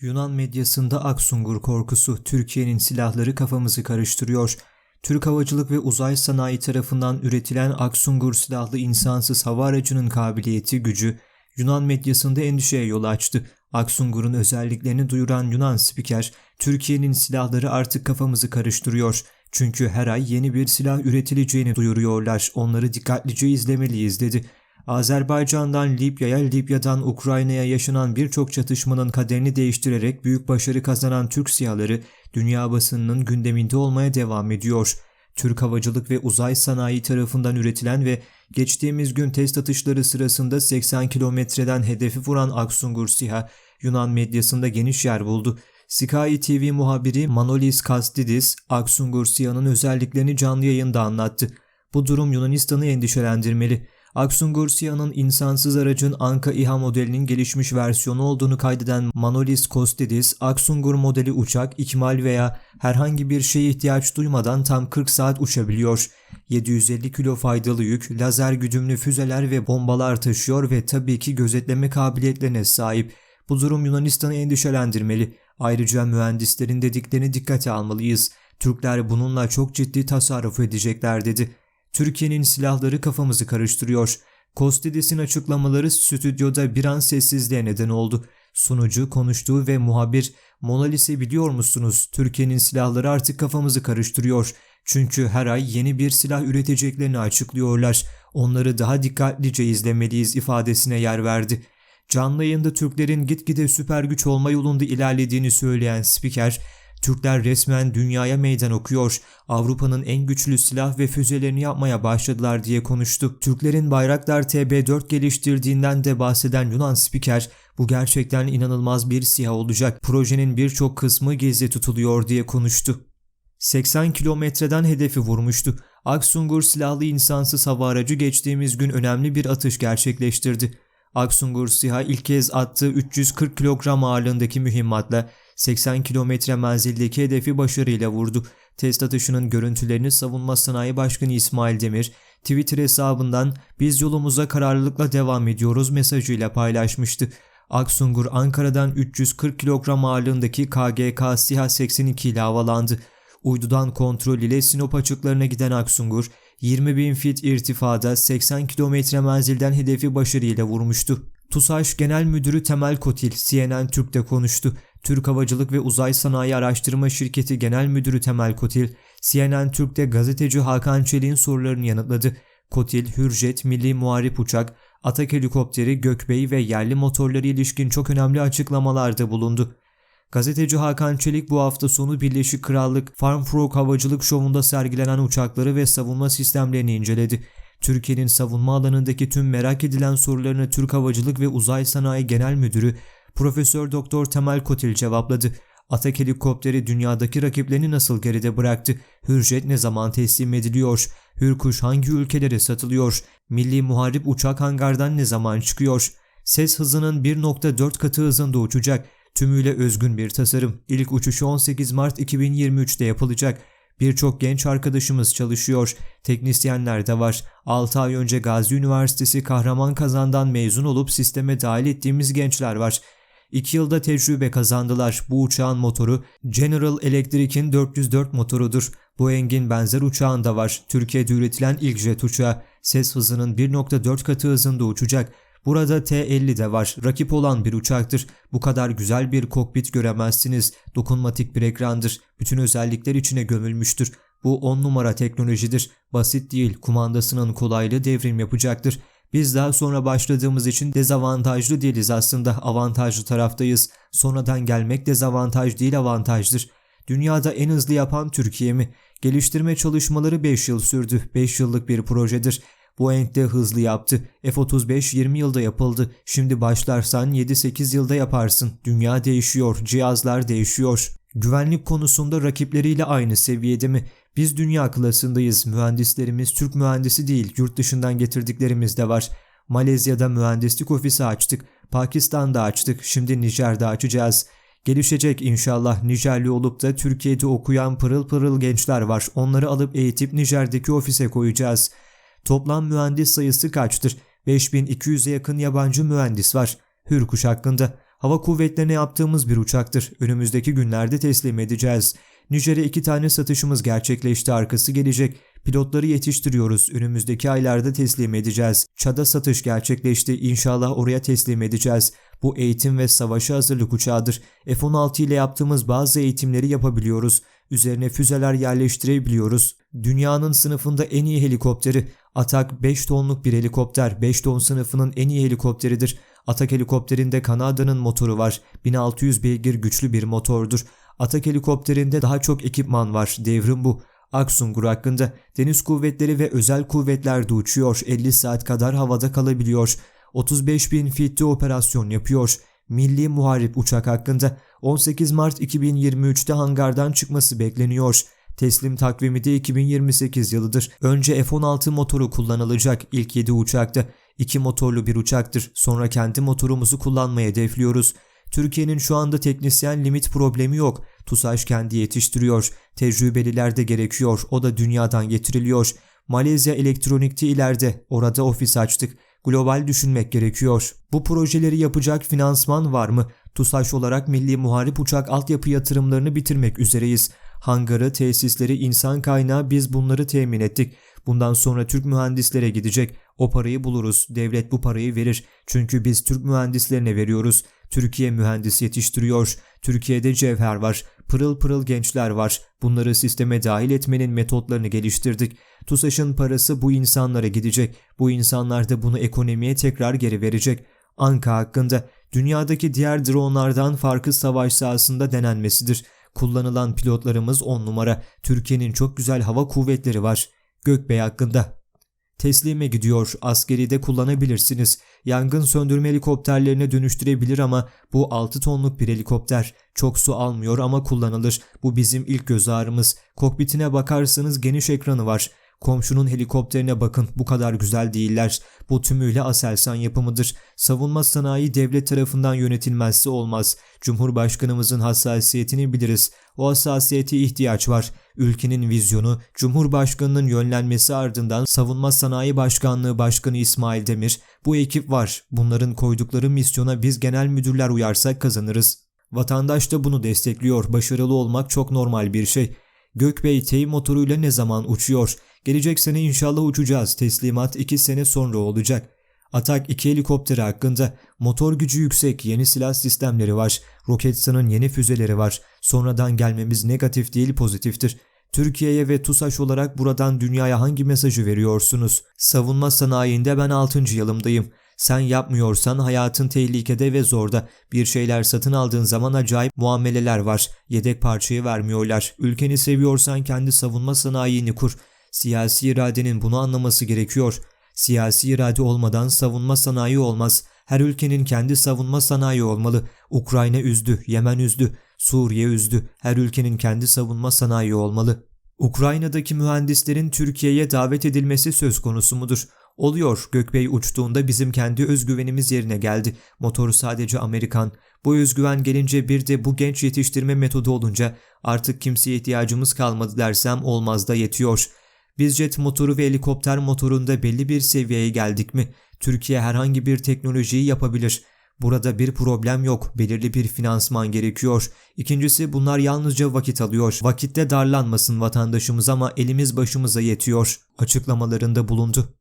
Yunan medyasında Aksungur korkusu, Türkiye'nin silahları kafamızı karıştırıyor. Türk Havacılık ve Uzay Sanayi tarafından üretilen Aksungur silahlı insansız hava aracının kabiliyeti, gücü Yunan medyasında endişeye yol açtı. Aksungur'un özelliklerini duyuran Yunan spiker, Türkiye'nin silahları artık kafamızı karıştırıyor. Çünkü her ay yeni bir silah üretileceğini duyuruyorlar. Onları dikkatlice izlemeliyiz dedi. Azerbaycan'dan Libya'ya, Libya'dan Ukrayna'ya yaşanan birçok çatışmanın kaderini değiştirerek büyük başarı kazanan Türk siyaları dünya basınının gündeminde olmaya devam ediyor. Türk Havacılık ve Uzay Sanayi tarafından üretilen ve geçtiğimiz gün test atışları sırasında 80 kilometreden hedefi vuran Aksungur SİHA, Yunan medyasında geniş yer buldu. Sky TV muhabiri Manolis Kastidis, Aksungur SİHA'nın özelliklerini canlı yayında anlattı. Bu durum Yunanistan'ı endişelendirmeli. Aksungur SİHA'nın insansız aracın Anka İHA modelinin gelişmiş versiyonu olduğunu kaydeden Manolis Kostidis, Aksungur modeli uçak ikmal veya herhangi bir şeye ihtiyaç duymadan tam 40 saat uçabiliyor. 750 kilo faydalı yük, lazer güdümlü füzeler ve bombalar taşıyor ve tabii ki gözetleme kabiliyetlerine sahip. Bu durum Yunanistan'ı endişelendirmeli. Ayrıca mühendislerin dediklerini dikkate almalıyız. Türkler bununla çok ciddi tasarruf edecekler dedi. Türkiye'nin silahları kafamızı karıştırıyor. Kostidis'in açıklamaları stüdyoda bir an sessizliğe neden oldu. Sunucu konuştuğu ve muhabir Monalis'i biliyor musunuz? Türkiye'nin silahları artık kafamızı karıştırıyor. Çünkü her ay yeni bir silah üreteceklerini açıklıyorlar. Onları daha dikkatlice izlemeliyiz ifadesine yer verdi. Canlı yayında Türklerin gitgide süper güç olma yolunda ilerlediğini söyleyen spiker, Türkler resmen dünyaya meydan okuyor, Avrupa'nın en güçlü silah ve füzelerini yapmaya başladılar diye konuştu. Türklerin Bayraktar TB4 geliştirdiğinden de bahseden Yunan spiker, bu gerçekten inanılmaz bir SİHA olacak, projenin birçok kısmı gizli tutuluyor diye konuştu. 80 kilometreden hedefi vurmuştu. Aksungur silahlı insansız hava aracı geçtiğimiz gün önemli bir atış gerçekleştirdi. Aksungur SİHA ilk kez attığı 340 kilogram ağırlığındaki mühimmatla 80 kilometre menzildeki hedefi başarıyla vurdu. Test atışının görüntülerini Savunma Sanayi Başkanı İsmail Demir, Twitter hesabından biz yolumuza kararlılıkla devam ediyoruz mesajıyla paylaşmıştı. Aksungur Ankara'dan 340 kilogram ağırlığındaki KGK SİHA 82 ile havalandı. Uydudan kontrol ile Sinop açıklarına giden Aksungur, 20 bin fit irtifada 80 kilometre menzilden hedefi başarıyla vurmuştu. TUSAŞ Genel Müdürü Temel Kotil CNN Türk'te konuştu. Türk Havacılık ve Uzay Sanayi Araştırma Şirketi Genel Müdürü Temel Kotil, CNN Türk'te gazeteci Hakan Çelik'in sorularını yanıtladı. Kotil, Hürjet, Milli Muharip Uçak, Atak Helikopteri, Gökbey ve yerli motorları ilişkin çok önemli açıklamalarda bulundu. Gazeteci Hakan Çelik bu hafta sonu Birleşik Krallık Farm Frog Havacılık Şovu'nda sergilenen uçakları ve savunma sistemlerini inceledi. Türkiye'nin savunma alanındaki tüm merak edilen sorularını Türk Havacılık ve Uzay Sanayi Genel Müdürü Profesör Doktor Temel Kotil cevapladı. Atak helikopteri dünyadaki rakiplerini nasıl geride bıraktı? Hürjet ne zaman teslim ediliyor? Hürkuş hangi ülkelere satılıyor? Milli Muharip uçak hangardan ne zaman çıkıyor? Ses hızının 1.4 katı hızında uçacak. Tümüyle özgün bir tasarım. İlk uçuşu 18 Mart 2023'te yapılacak. Birçok genç arkadaşımız çalışıyor. Teknisyenler de var. 6 ay önce Gazi Üniversitesi Kahraman Kazan'dan mezun olup sisteme dahil ettiğimiz gençler var. 2 yılda tecrübe kazandılar. Bu uçağın motoru General Electric'in 404 motorudur. Boeing'in benzer uçağında var. Türkiye'de üretilen ilk jet uçağı. Ses hızının 1.4 katı hızında uçacak. Burada T-50 de var. Rakip olan bir uçaktır. Bu kadar güzel bir kokpit göremezsiniz. Dokunmatik bir ekrandır. Bütün özellikler içine gömülmüştür. Bu 10 numara teknolojidir. Basit değil. Kumandasının kolaylığı devrim yapacaktır. Biz daha sonra başladığımız için dezavantajlı değiliz aslında avantajlı taraftayız. Sonradan gelmek dezavantaj değil avantajdır. Dünyada en hızlı yapan Türkiye mi? Geliştirme çalışmaları 5 yıl sürdü. 5 yıllık bir projedir. Boeing de hızlı yaptı. F-35 20 yılda yapıldı. Şimdi başlarsan 7-8 yılda yaparsın. Dünya değişiyor, cihazlar değişiyor. Güvenlik konusunda rakipleriyle aynı seviyede mi? Biz dünya klasındayız. Mühendislerimiz Türk mühendisi değil, yurt dışından getirdiklerimiz de var. Malezya'da mühendislik ofisi açtık. Pakistan'da açtık. Şimdi Nijer'de açacağız. Gelişecek inşallah Nijerli olup da Türkiye'de okuyan pırıl pırıl gençler var. Onları alıp eğitip Nijer'deki ofise koyacağız. Toplam mühendis sayısı kaçtır? 5200'e yakın yabancı mühendis var. Hürkuş hakkında Hava kuvvetlerine yaptığımız bir uçaktır. Önümüzdeki günlerde teslim edeceğiz. Nijer'e iki tane satışımız gerçekleşti arkası gelecek. Pilotları yetiştiriyoruz. Önümüzdeki aylarda teslim edeceğiz. Çad'a satış gerçekleşti. İnşallah oraya teslim edeceğiz. Bu eğitim ve savaşa hazırlık uçağıdır. F-16 ile yaptığımız bazı eğitimleri yapabiliyoruz. Üzerine füzeler yerleştirebiliyoruz. Dünyanın sınıfında en iyi helikopteri. Atak 5 tonluk bir helikopter. 5 ton sınıfının en iyi helikopteridir. Atak helikopterinde Kanada'nın motoru var. 1600 beygir güçlü bir motordur. Atak helikopterinde daha çok ekipman var. Devrim bu. Aksungur hakkında deniz kuvvetleri ve özel kuvvetler de uçuyor. 50 saat kadar havada kalabiliyor. 35 bin fitte operasyon yapıyor. Milli Muharip uçak hakkında 18 Mart 2023'te hangardan çıkması bekleniyor. Teslim takvimi de 2028 yılıdır. Önce F-16 motoru kullanılacak ilk 7 uçakta. 2 motorlu bir uçaktır. Sonra kendi motorumuzu kullanmaya hedefliyoruz. Türkiye'nin şu anda teknisyen limit problemi yok. TUSAŞ kendi yetiştiriyor. Tecrübeliler de gerekiyor. O da dünyadan getiriliyor. Malezya elektronikte ileride. Orada ofis açtık. Global düşünmek gerekiyor. Bu projeleri yapacak finansman var mı? TUSAŞ olarak Milli Muharip Uçak altyapı yatırımlarını bitirmek üzereyiz. Hangarı, tesisleri, insan kaynağı biz bunları temin ettik. Bundan sonra Türk mühendislere gidecek. O parayı buluruz. Devlet bu parayı verir. Çünkü biz Türk mühendislerine veriyoruz. Türkiye mühendis yetiştiriyor. Türkiye'de cevher var. Pırıl pırıl gençler var. Bunları sisteme dahil etmenin metotlarını geliştirdik. TUSAŞ'ın parası bu insanlara gidecek. Bu insanlar da bunu ekonomiye tekrar geri verecek. Anka hakkında dünyadaki diğer dronlardan farkı savaş sahasında denenmesidir. Kullanılan pilotlarımız 10 numara. Türkiye'nin çok güzel hava kuvvetleri var. Gökbey hakkında Teslime gidiyor. Askeri de kullanabilirsiniz. Yangın söndürme helikopterlerine dönüştürebilir ama bu 6 tonluk bir helikopter. Çok su almıyor ama kullanılır. Bu bizim ilk göz ağrımız. Kokpitine bakarsanız geniş ekranı var. Komşunun helikopterine bakın bu kadar güzel değiller. Bu tümüyle Aselsan yapımıdır. Savunma sanayi devlet tarafından yönetilmezse olmaz. Cumhurbaşkanımızın hassasiyetini biliriz. O hassasiyete ihtiyaç var. Ülkenin vizyonu, Cumhurbaşkanının yönlenmesi ardından Savunma Sanayi Başkanlığı Başkanı İsmail Demir, bu ekip var. Bunların koydukları misyona biz genel müdürler uyarsak kazanırız. Vatandaş da bunu destekliyor. Başarılı olmak çok normal bir şey. Gökbey T motoruyla ne zaman uçuyor? Gelecek sene inşallah uçacağız. Teslimat 2 sene sonra olacak. Atak 2 helikopteri hakkında motor gücü yüksek yeni silah sistemleri var. Roketsan'ın yeni füzeleri var. Sonradan gelmemiz negatif değil pozitiftir. Türkiye'ye ve TUSAŞ olarak buradan dünyaya hangi mesajı veriyorsunuz? Savunma sanayinde ben 6. yılımdayım. Sen yapmıyorsan hayatın tehlikede ve zorda. Bir şeyler satın aldığın zaman acayip muameleler var. Yedek parçayı vermiyorlar. Ülkeni seviyorsan kendi savunma sanayini kur. Siyasi iradenin bunu anlaması gerekiyor. Siyasi irade olmadan savunma sanayi olmaz. Her ülkenin kendi savunma sanayi olmalı. Ukrayna üzdü, Yemen üzdü, Suriye üzdü. Her ülkenin kendi savunma sanayi olmalı. Ukrayna'daki mühendislerin Türkiye'ye davet edilmesi söz konusu mudur? Oluyor. Gökbey uçtuğunda bizim kendi özgüvenimiz yerine geldi. Motoru sadece Amerikan. Bu özgüven gelince bir de bu genç yetiştirme metodu olunca artık kimseye ihtiyacımız kalmadı dersem olmaz da yetiyor. Biz jet motoru ve helikopter motorunda belli bir seviyeye geldik mi? Türkiye herhangi bir teknolojiyi yapabilir. Burada bir problem yok. Belirli bir finansman gerekiyor. İkincisi bunlar yalnızca vakit alıyor. Vakitte darlanmasın vatandaşımız ama elimiz başımıza yetiyor. Açıklamalarında bulundu.